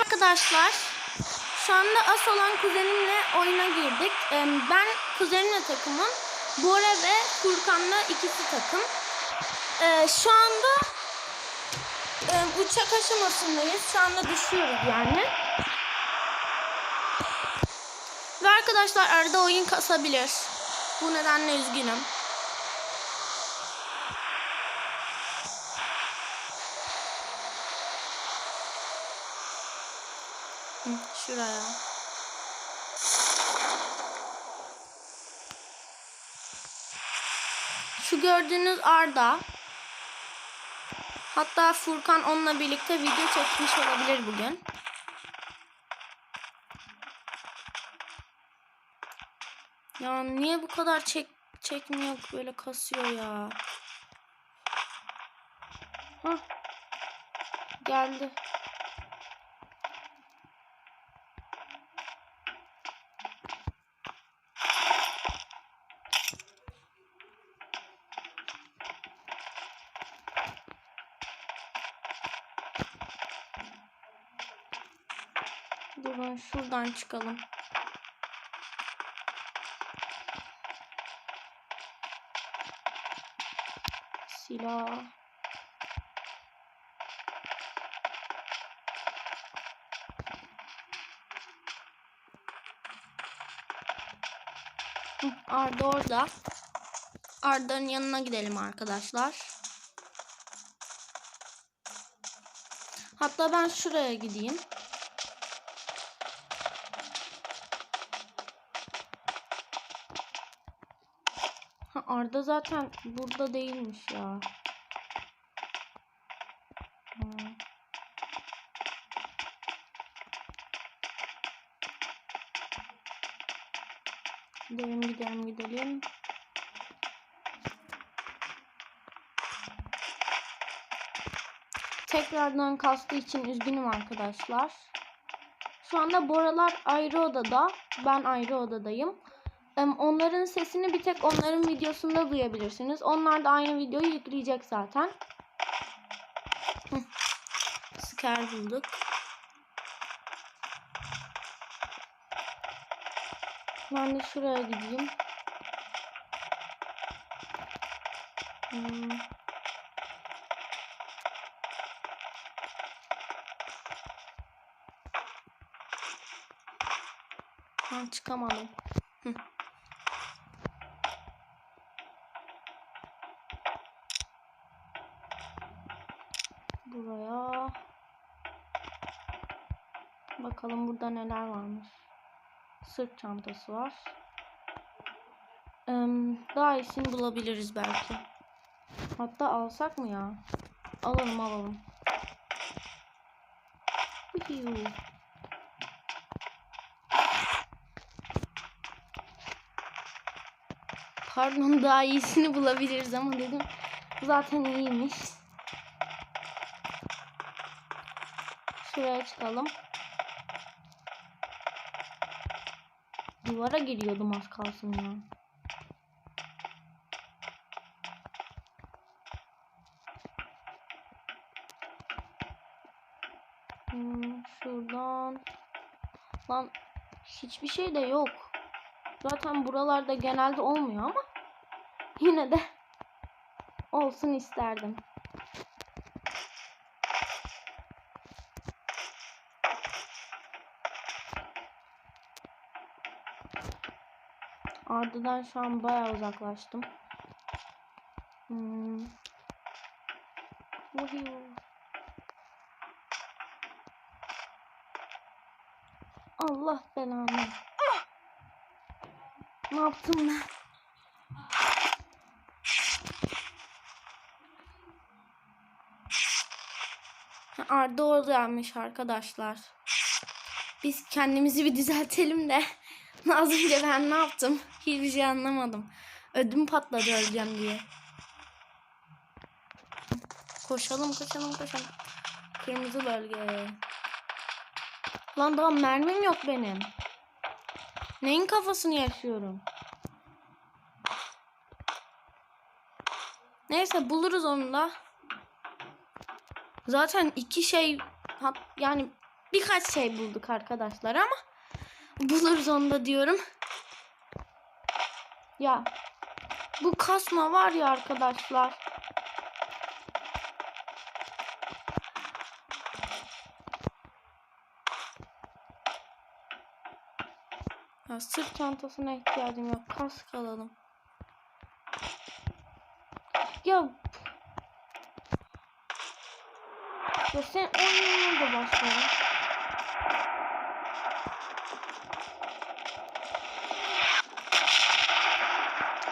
Arkadaşlar şu anda as olan kuzenimle oyuna girdik. Ben kuzenimle takımım. Bora ve Furkan'la ikisi takım. Ee, Şu anda e, uçak aşamasındayız. Şu anda düşüyoruz yani. Ve arkadaşlar arada oyun kasabilir. Bu nedenle üzgünüm. Hı, Şuraya. Şu gördüğünüz Arda. Hatta Furkan onunla birlikte video çekmiş olabilir bugün. Ya niye bu kadar çek çekmiyor böyle kasıyor ya. Hah. Geldi. Durun şuradan çıkalım. Silah. Arda orada. Arda'nın yanına gidelim arkadaşlar. Hatta ben şuraya gideyim. Arda zaten burada değilmiş ya. Gidelim gidelim gidelim. Tekrardan kastığı için üzgünüm arkadaşlar. Şu anda Boralar ayrı odada. Ben ayrı odadayım. Onların sesini bir tek onların videosunda duyabilirsiniz. Onlar da aynı videoyu yükleyecek zaten. Scare bulduk. Ben de şuraya gideyim. Hmm. Ben çıkamadım. Hı. Bakalım burada neler varmış. Sırt çantası var. Daha iyisini bulabiliriz belki. Hatta alsak mı ya? Alalım alalım. Pardon daha iyisini bulabiliriz ama dedim zaten iyiymiş. Şuraya çıkalım. Duvara giriyordum az kalsın ya. Hmm, şuradan. Lan hiçbir şey de yok. Zaten buralarda genelde olmuyor ama yine de olsun isterdim. Arda'dan şu an bayağı uzaklaştım. Hmm. Allah belanı. Ne yaptım ben? Arda oradaymış arkadaşlar. Biz kendimizi bir düzeltelim de. Az önce ben ne yaptım? Hiçbir şey anlamadım. Ödüm patladı öleceğim diye. Koşalım koşalım koşalım. Kırmızı bölge. Lan daha mermim yok benim. Neyin kafasını yaşıyorum? Neyse buluruz onu da. Zaten iki şey yani birkaç şey bulduk arkadaşlar ama buluruz onu da diyorum. Ya bu kasma var ya arkadaşlar. Ya sırt çantasına ihtiyacım yok. Kask alalım. Ya ya sen oyununa da başlayalım.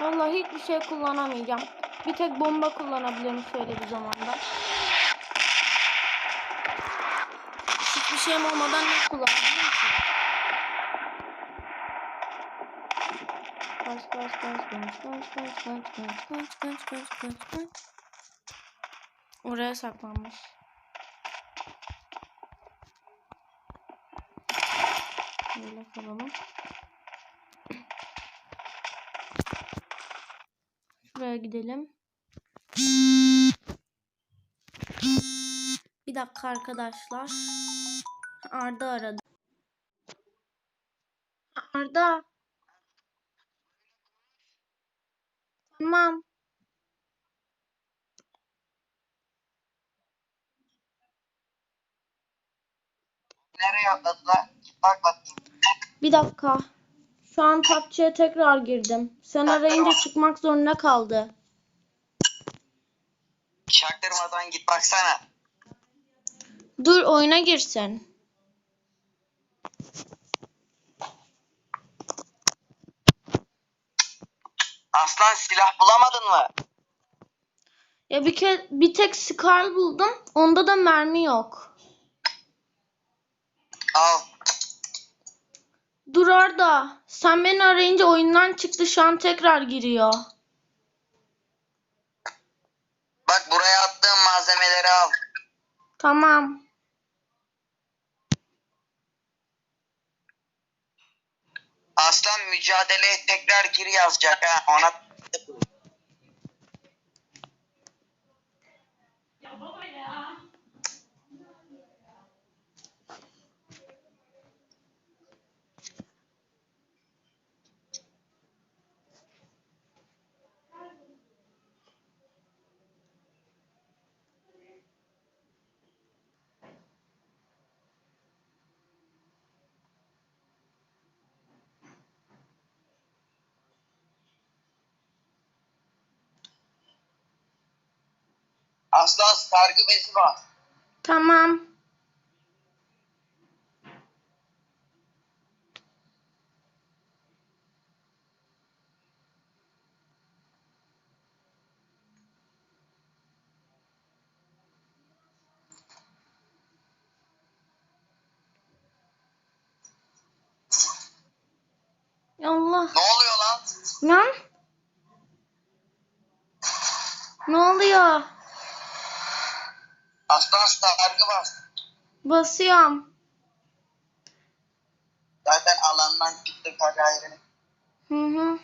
Vallahi hiçbir şey kullanamayacağım. Bir tek bomba kullanabilirim şöyle bir zamanda. Hiçbir şeyim olmadan ne kullanabilirim ki? Kaç kaç kaç kaç kaç kaç kaç kaç kaç kaç kaç kaç Oraya saklanmış. Böyle kalalım. Şuraya gidelim. Bir dakika arkadaşlar. Arda aradı. Arda. Tamam. Nereye atladılar? Git bak bakayım. Bir dakika. Şu an PUBG'ye tekrar girdim. Sen arayınca çıkmak zorunda kaldı. Çaktırmadan git baksana. Dur oyuna girsin. Aslan silah bulamadın mı? Ya bir ke bir tek Scar buldum. Onda da mermi yok. Al. Dur Arda. Sen beni arayınca oyundan çıktı. Şu an tekrar giriyor. Bak buraya attığım malzemeleri al. Tamam. Aslan mücadeleye tekrar gir yazacak ha. Ona Aslan sargı bezi var. Tamam. Allah. Ne oluyor lan? Lan. Ne oluyor? Aslan sargı bas. Basıyorum. Zaten alandan çıktık hadi ayrı. Hı hı.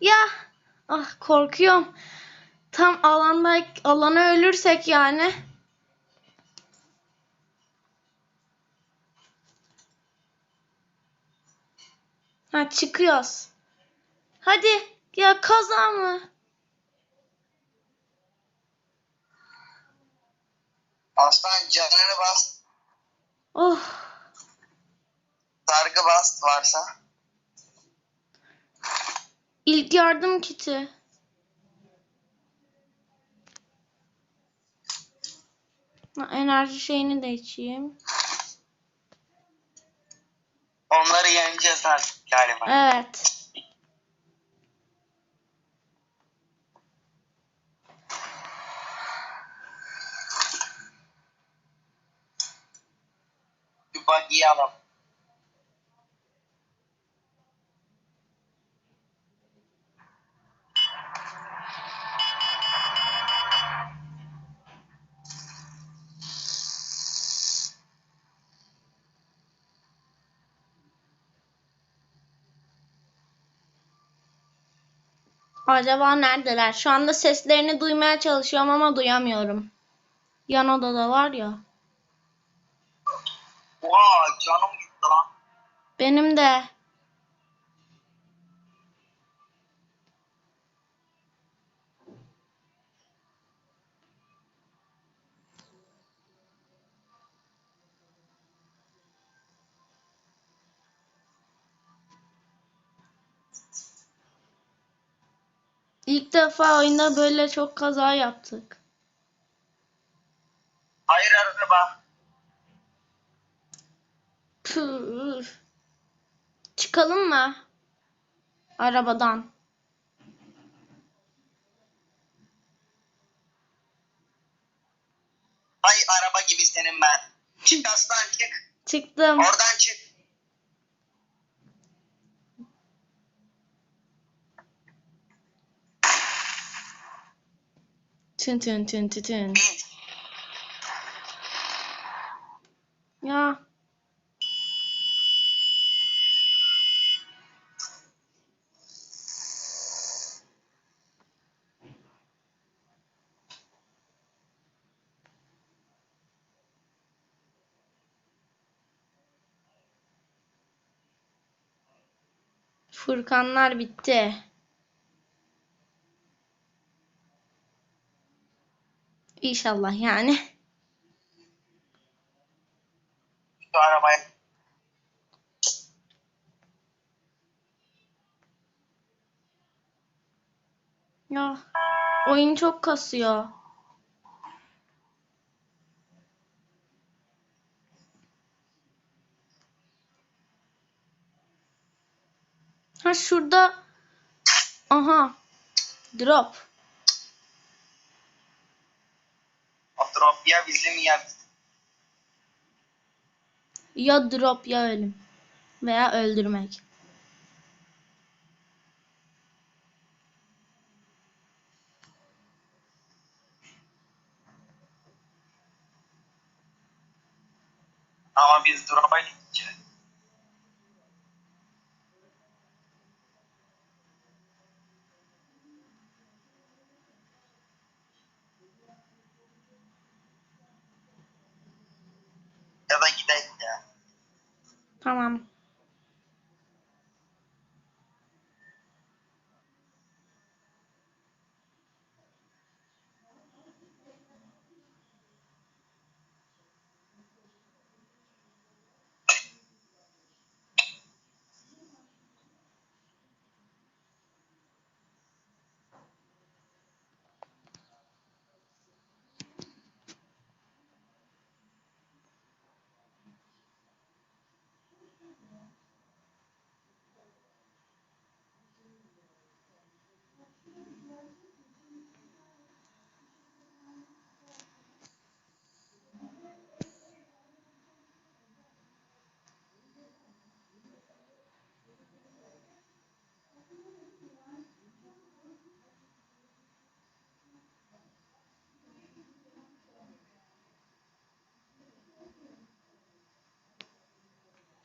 Ya. Ah korkuyorum. Tam alanda alana ölürsek yani. Ha çıkıyoruz. Hadi ya kaza mı? Aslan canını bas. Oh. Sargı bas varsa. İlk yardım kiti. Enerji şeyini de içeyim. Onları yeneceğiz artık galiba. Evet. Alalım. Acaba neredeler? Şu anda seslerini duymaya çalışıyorum ama duyamıyorum. Yan odada var ya. Oha canım gitti lan. Benim de. İlk defa oyunda böyle çok kaza yaptık. Hayır araba. Püf. Çıkalım mı? Arabadan. Hay araba gibi senin ben. Çık aslan çık. Çıktım. Oradan çık. Tün tün tün tün tün. Bin. Ya. Furkanlar bitti. İnşallah yani. Şu arabaya. Ya oyun çok kasıyor. Ha şurada aha drop. O drop ya bizim ya bizim. Ya drop ya ölüm veya öldürmek. Ama biz drop'a gideceğiz. Ya da gidelim ya. Tamam.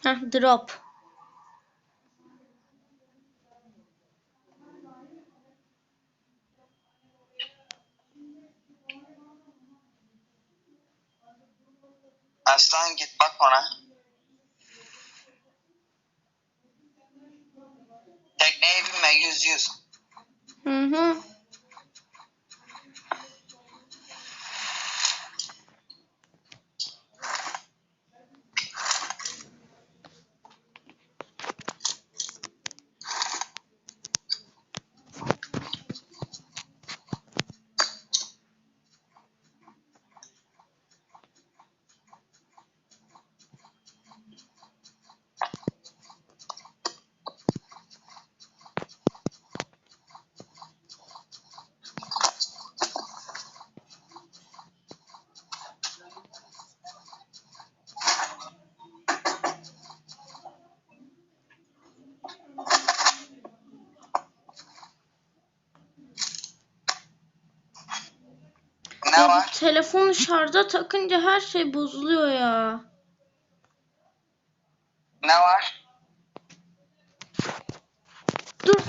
Heh, drop. Aslan git bak ona. Tekneye binme yüz yüz. Hı hı. Telefonu şarja takınca her şey bozuluyor ya. Ne var? Dur.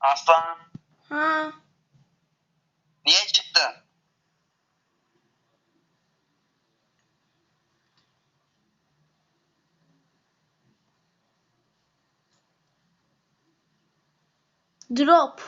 Aslan Ha. niye çıktın? Drop.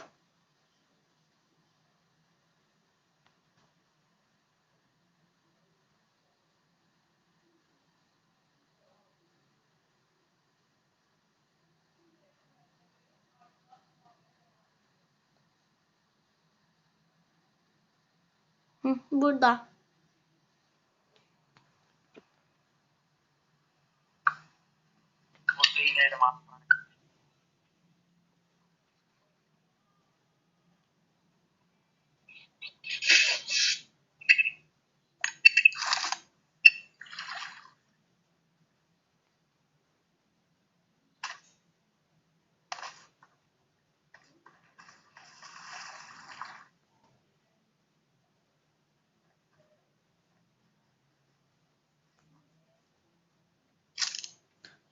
Hı, burada. Burada inelim aslan.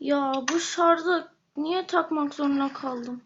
Ya bu şarjı niye takmak zorunda kaldım?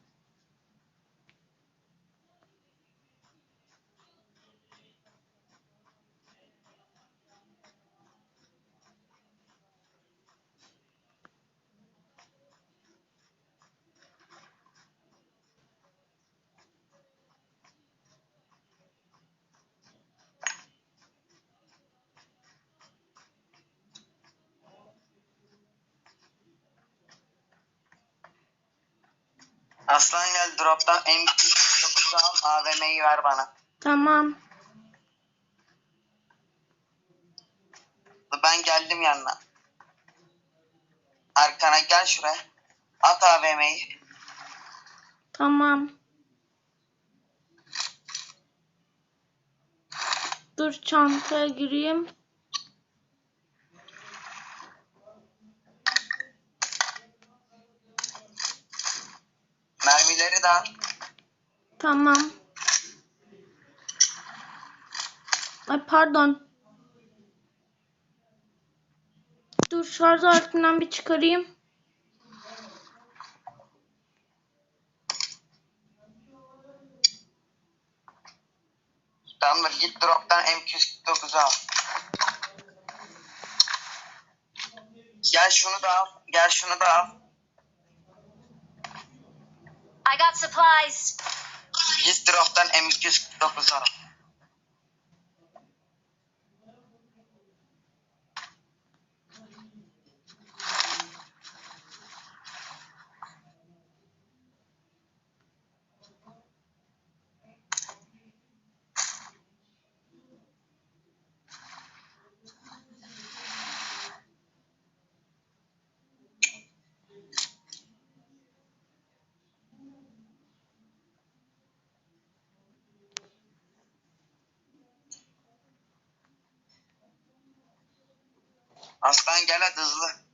Aslan gel drop'tan M249 al AVM'yi ver bana. Tamam. Ben geldim yanına. Arkana gel şuraya. At AVM'yi. Tamam. Dur çantaya gireyim. Mermileri de al. Tamam. Ay pardon. Dur şarj aletinden bir çıkarayım. Tamamdır git drop'tan M249 al. Gel şunu da al. Gel şunu da al. I got supplies. Git drop'tan M249 al. Aslan gel hadi hızlı.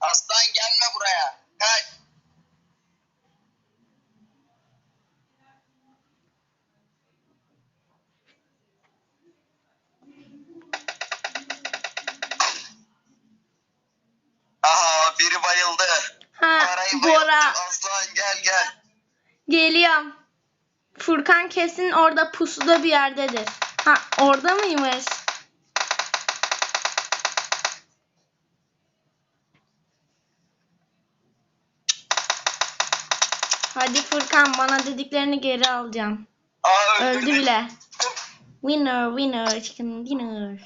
Aslan gelme buraya. Kaç. Aha biri bayıldı. Bora. Aslan gel gel. Geliyorum. Furkan kesin orada pusuda bir yerdedir. Ha orada mıymış? Hadi Furkan bana dediklerini geri alacağım. Aa Öldü öldürdü. bile. Winner winner chicken dinner.